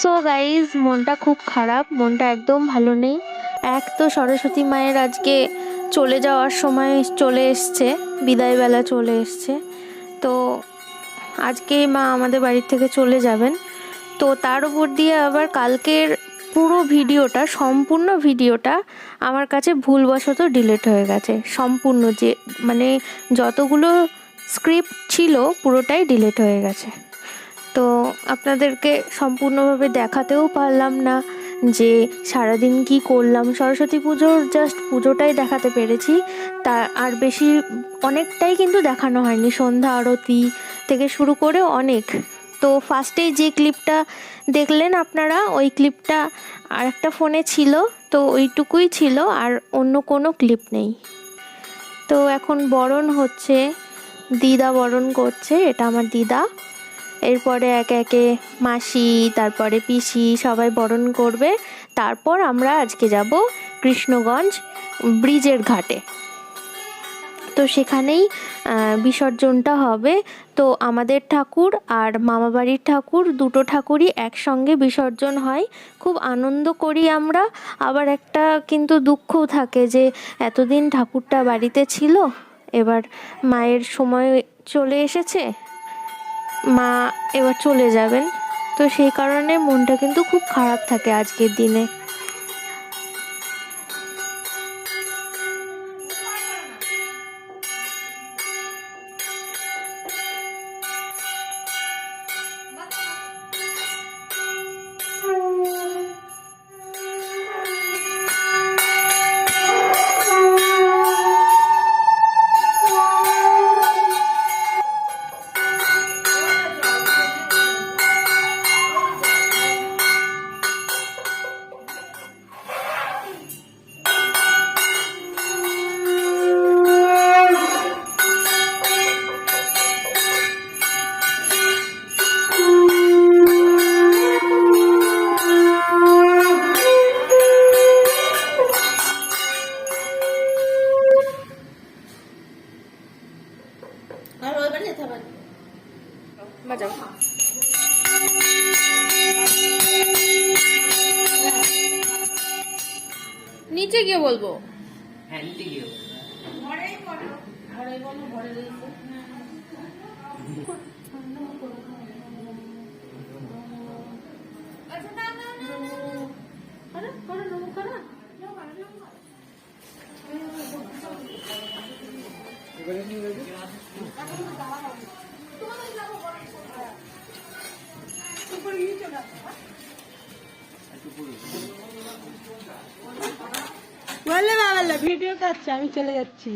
So guys মনটা খুব খারাপ, মনটা একদম ভালো নেই। এক তো সরস্বতী মায়ের আজকে চলে যাওয়ার সময় চলে এসছে, বিদায়বেলা চলে এসছে। তো আজকে মা আমাদের বাড়ির থেকে চলে যাবেন। তো তার উপর দিয়ে আবার কালকের পুরো ভিডিওটা, সম্পূর্ণ ভিডিওটা আমার কাছে ভুলবশত ডিলিট হয়ে গেছে। সম্পূর্ণ যে মানে যতগুলো স্ক্রিপ্ট ছিল পুরোটাই ডিলিট হয়ে গেছে। তো আপনাদেরকে সম্পূর্ণভাবে দেখাতেও পারলাম না যে সারাদিন কি করলাম। সরস্বতী পুজোর জাস্ট পুজোটাই দেখাতে পেরেছি। তা আর বেশি অনেকটাই কিন্তু দেখানো হয়নি। সন্ধ্যা আরতি থেকে শুরু করে অনেক। তো ফার্স্টেই যে ক্লিপটা দেখলেন আপনারা, ওই ক্লিপটা আর একটা ফোনে ছিল, তো ওইটুকুই ছিল আর অন্য কোনো ক্লিপ নেই। তো এখন বরণ হচ্ছে, দিদা বরণ করছে, এটা আমার দিদা। এরপরে একে একে মাসি, তারপরে পিসি সবাই বরণ করবে। তারপর আমরা আজকে যাব কৃষ্ণগঞ্জ ব্রিজের ঘাটে। তো সেখানেই বিসর্জনটা হবে। তো আমাদের ঠাকুর আর মামাবাড়ির ঠাকুর দুটো ঠাকুরই একসঙ্গে বিসর্জন হয়। খুব আনন্দ করি আমরা। আবার একটা কিন্তু দুঃখও থাকে যে এতদিন ঠাকুরটা বাড়িতে ছিল, এবার মায়ের সময় চলে এসেছে। মা এবার চলে যাবেন। তো সেই কারণে মনটা কিন্তু খুব খারাপ থাকে আজকের দিনে। বলবো ভিডিও কাটছে আমি চলে যাচ্ছি।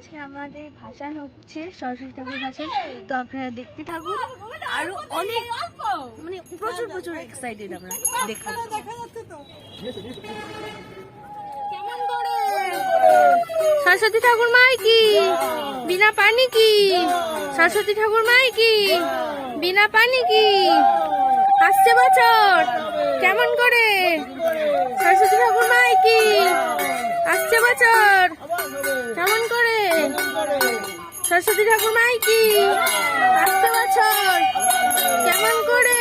আজকে আমাদের ভাষণ হচ্ছে সরস্বতী ঠাকুর ভাষণ তো আপনারা দেখতে থাকুন। আরও অনেক মানে প্রচুর প্রচুর এক্সাইটেড আমরা দেখা সরস্বতী ঠাকুর মাই কি? বিনা পানি কি? সরস্বতী ঠাকুর মাই কি? বিনা পানি কি? আসছে বছর। কেমন করে? সরস্বতী ঠাকুর মাই কি? আসছে বছর। কেমন করে? সরস্বতী ঠাকুর মাই কি? আসছে বছর। কেমন করে?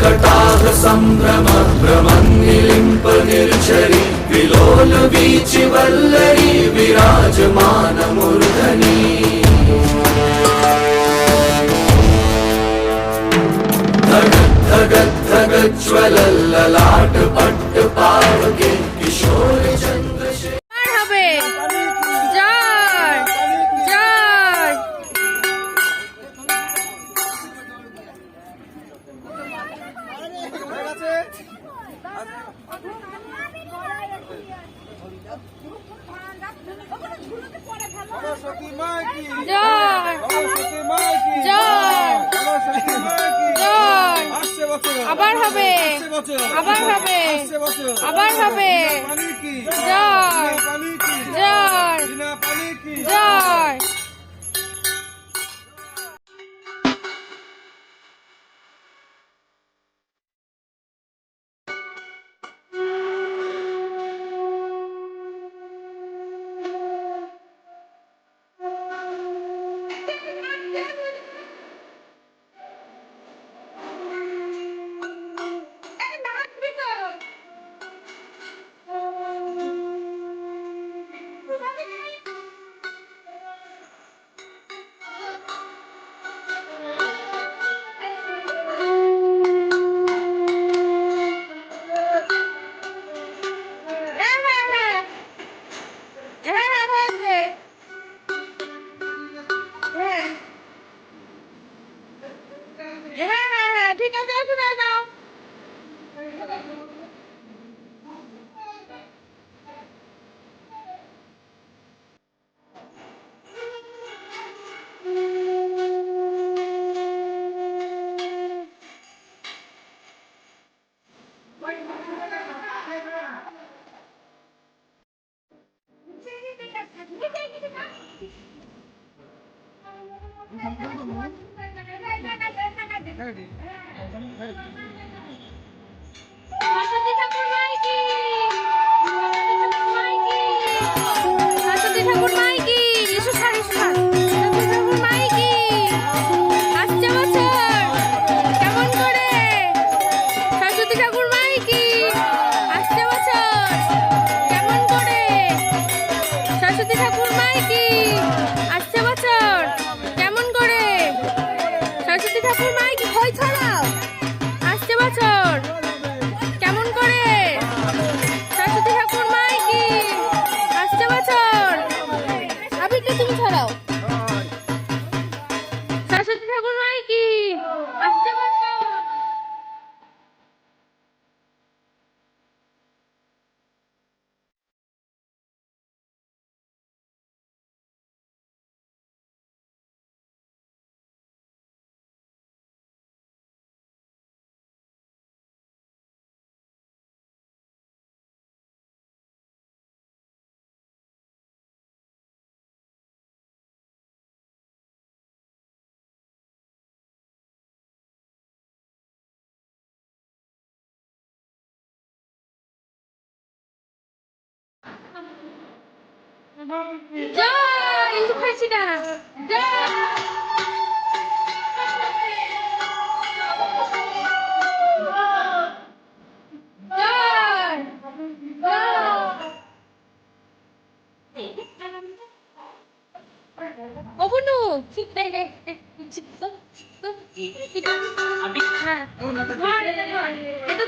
కటాహ సంభ్రమ భ్రమన్నిలింప నిర్చరి విలోల వీచి వల్ల আবার হবে। আবার হবে। জয়। জয়। জয়। ছড়াও 야, 인숙하시다. 야. 어머노 집사 집사 집사 아 일단 봐 일단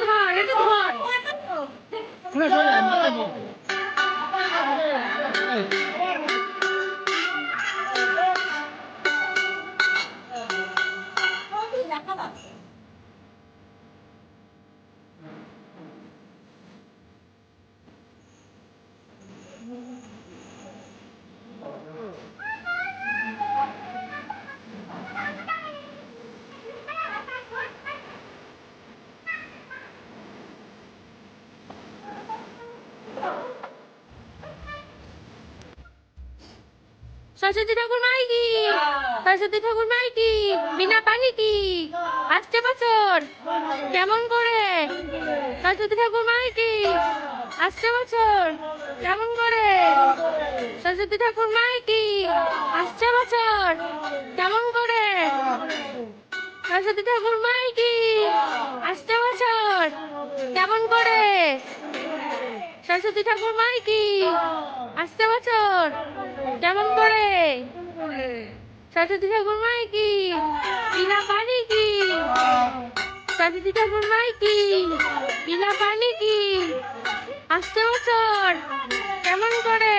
봐 일단 봐 그래 저리 안 믿어 É. সরস্বতী ঠাকুর মাই কি? সরস্বতী ঠাকুর মাই কি? বিনা পানি কি? আসছে বছর। কেমন করে? সরস্বতী ঠাকুর মাই কি? আসছে বছর। কেমন করে? সরস্বতী ঠাকুর মাই কি? আসছে বছর। কেমন করে? সরস্বতী ঠাকুর মাই কি? আসছে বছর। কেমন করে? সরস্বতী ঠাকুর মাই কি? আসতে বছর। কেমন করে? সরস্বতী ঠাকুর মাই কি? বিনা পানি কি? সরস্বতী ঠাকুর মাই কি? বিনা পানি কি? আসছে বছর। কেমন করে?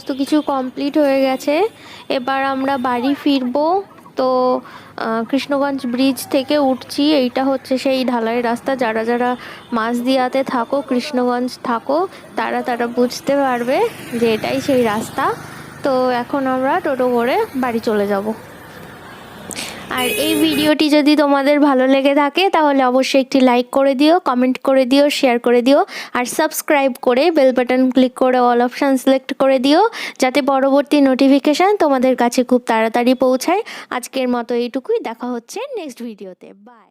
সমস্ত কিছু কমপ্লিট হয়ে গেছে। এবার আমরা বাড়ি ফিরবো। তো কৃষ্ণগঞ্জ ব্রিজ থেকে উঠছি। এইটা হচ্ছে সেই ঢালাই রাস্তা। যারা যারা মাঝদিয়াতে থাকো, কৃষ্ণগঞ্জ থাকো, তারা তারা বুঝতে পারবে যে এটাই সেই রাস্তা। তো, এখন আমরা টোটো করে বাড়ি চলে যাব। আর এই ভিডিওটি যদি তোমাদের ভালো লেগে থাকে, তাহলে অবশ্যই একটি লাইক করে দিও কমেন্ট করে দিও শেয়ার করে দিও, আর সাবস্ক্রাইব করে বেল বাটন ক্লিক করে অল অপশান সিলেক্ট করে দিও, যাতে পরবর্তী নোটিফিকেশান তোমাদের কাছে খুব তাড়াতাড়ি পৌঁছায়। আজকের মতো এইটুকুই, দেখা হচ্ছে নেক্সট ভিডিওতে বাই